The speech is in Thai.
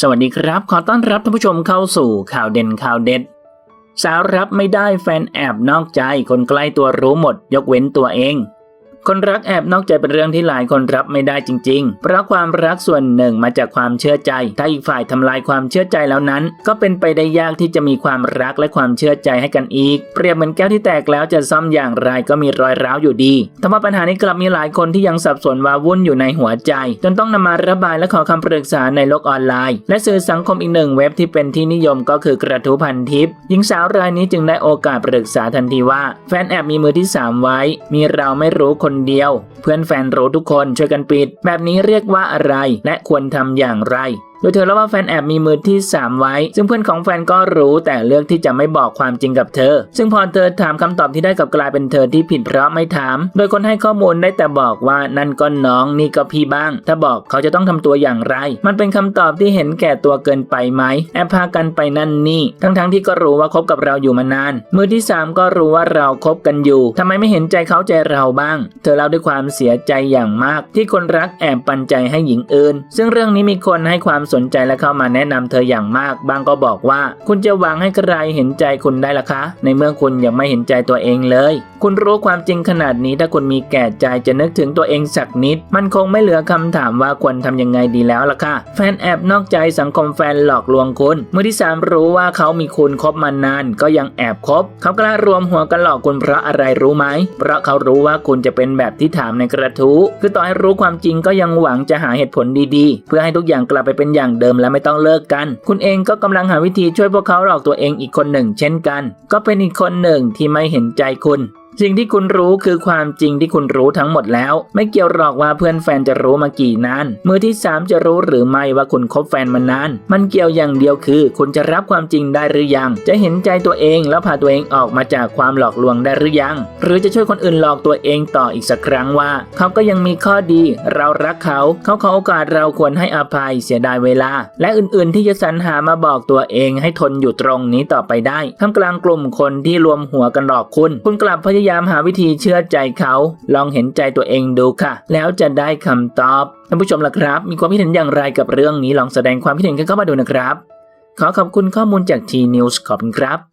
สวัสดีครับ ขอต้อนรับท่านผู้ชมเข้าสู่ข่าวเด่นข่าวเด็ด สาวรับไม่ได้แฟนแอบนอกใจคนใกล้ตัวรู้หมด ยกเว้นตัวเอง คนรักแอบนอกใจเป็นเรื่องที่หลายคนรับไม่ได้จริง ๆ เพราะความรักส่วนหนึ่งมาจากความเชื่อใจ ถ้าอีกฝ่ายทำลายความเชื่อใจแล้วนั้น ก็เป็นไปได้ยากที่จะมีความรักและความเชื่อใจให้กันอีก เปรียบเหมือนแก้วที่แตกแล้วจะซ่อมอย่างไรก็มีรอยร้าวอยู่ดีแต่ว่าปัญหานี้กลับมีหลายคนที่ยังสับสนวาวุ่นอยู่ในหัวใจ จนต้องนำมาระบายและขอคำปรึกษาในโลกออนไลน์ และสื่อสังคมอีกหนึ่งเว็บที่เป็นที่นิยมก็คือกระทู้พันทิปหญิงสาวรายนี้จึงได้โอกาสปรึกษาทันทีว่า แฟนแอบมีมือที่สามไว้ มีเราไม่รู้คนเดียว เพื่อนแฟนรู้ทุกคนช่วยกันปิด แบบนี้เรียกว่าอะไร และควรทำอย่างไร ดยเธอเล่าว่าแฟนแอบมีมือที่ 3 ไว้ ซึ่งเพื่อนของแฟนก็รู้แต่เลือกที่จะไม่บอกความจริงกับเธอ ซึ่งพอเธอถามคำตอบที่ได้กับกลายเป็นเธอที่ผิดเพราะไม่ถาม โดยคนให้ข้อมูลได้แต่บอกว่านั่นก็น้องนี่ก็พี่บ้าง ถ้าบอกเขาจะต้องทำตัวอย่างไร มันเป็นคำตอบที่เห็นแก่ตัวเกินไปไหมแอบพากันไปนั่นนี่ ทั้งๆที่ก็รู้ว่าคบกับเราอยู่มานาน มือที่ 3 ก็รู้ว่าเราคบกันอยู่ทำไมไม่เห็นใจเขาใจเราบ้าง เธอเล่าด้วยความเสียใจอย่างมาก ที่คนรักแอบปันใจให้หญิงอื่น ซึ่งเรื่องนี้มีคนให้ความสนใจและเข้ามาแนะนำเธออย่างมาก บางก็บอกว่า คุณจะหวังให้ใครเห็นใจคุณได้ล่ะคะ ในเมื่อคุณยังไม่เห็นใจตัวเองเลย คุณรู้ความจริงขนาดนี้ถ้าคุณมีแก่ใจจะนึกถึงตัวเองสักนิด มันคงไม่เหลือคำถามว่าควรทำยังไงดีแล้วล่ะค่ะแฟนแอบนอกใจสังคมแฟนหลอกลวงคุณเมื่อที่สามรู้ว่าเขามีคุณคบมานาน ก็ยังแอบคบ เขากล้ารวมหัวกันหลอกคุณเพราะอะไรรู้ไหม เพราะเขารู้ว่าคุณจะเป็นแบบที่ถามในกระทู้คือต่อให้รู้ความจริงก็ยังหวังจะหาเหตุผลดีๆ เพื่อให้ทุกอย่างกลับไปเป็นอย่างเดิมและไม่ต้องเลิกกัน คุณเองก็กำลังหาวิธีช่วยพวกเขาหลอกตัวเองอีกคนหนึ่ง เช่นกัน ก็เป็นอีกคนหนึ่งที่ไม่เห็นใจคุณ สิ่งที่คุณรู้คือความจริงที่คุณรู้ทั้งหมดแล้ว ไม่เกี่ยวหรอกว่าเพื่อนแฟนจะรู้มากี่นาน มือที่สามจะรู้หรือไม่ว่าคุณคบแฟนมานาน มันเกี่ยวอย่างเดียวคือ คุณจะรับความจริงได้หรือยัง จะเห็นใจตัวเองแล้วพาตัวเองออกมาจากความหลอกลวงได้หรือยัง หรือจะช่วยคนอื่นหลอกตัวเองต่ออีกสักครั้งว่า เขาก็ยังมีข้อดี เรารักเขา เขาขอโอกาสเราควรให้อภัยเสียดายเวลา และอื่นๆ ที่จะสรรหามาบอกตัวเองให้ทนอยู่ตรงนี้ต่อไปได้ท่ามกลางกลุ่มคนที่รวมหัวกันหลอกคุณ คุณกลับพยายยามหาวิธีเชื่อใจเขา ลองเห็นใจตัวเองดูค่ะ แล้วจะได้คำตอบท่านผู้ชมล่ะครับ มีความคิดเห็นอย่างไรกับเรื่องนี้ลองแสดงความคิดเห็นกันเข้ามาดูนะครับ ขอขอบคุณข้อมูลจากทีนิวส์ขอบคุณครับ